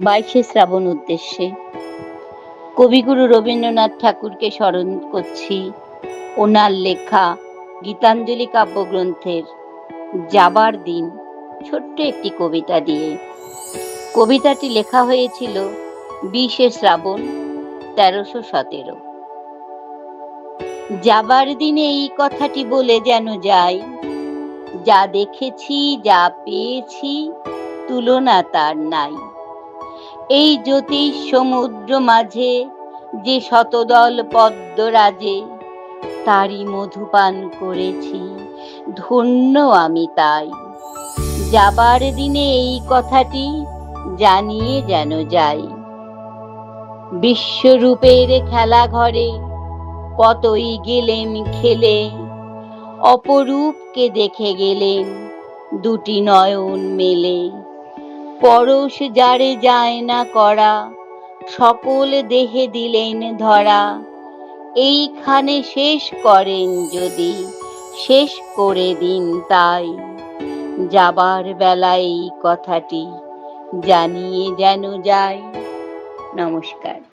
বাইশে শ্রাবণ উদ্দেশ্যে। কবিগুরু রবীন্দ্রনাথ ঠাকুরকে স্মরণ করছি ওনার লেখা গীতাঞ্জলি কাব্যগ্রন্থের যাবার দিন, ছোট্ট একটি কবিতা দিয়ে। কবিতাটি লেখা হয়েছিল বিশে শ্রাবণ তেরোশো সতেরো। যাবার দিনে এই কথাটি বলে যেন যাই, যা দেখেছি, যা পেয়েছি, তুলনা তার নাই। এই জ্যোতিষ সমুদ্র মাঝে যে শতদল পদ্মরাজে, তারই মধুপান করেছি, ধন্য আমি তাই। যাবার দিনে এই কথাটি জানিয়ে যেন যাই। বিশ্বরূপের খেলা ঘরে কতই গেলেন খেলে, অপরূপকে দেখে গেলেন দুটি নয়ন মেলে। পরশ যারে যায় না করা সকল দেহে দিলেন ধরা। এইখানে শেষ করেন যদি, শেষ করে দিন তাই। যাবার বেলায় এই কথাটি জানিয়ে যেন যায় নমস্কার।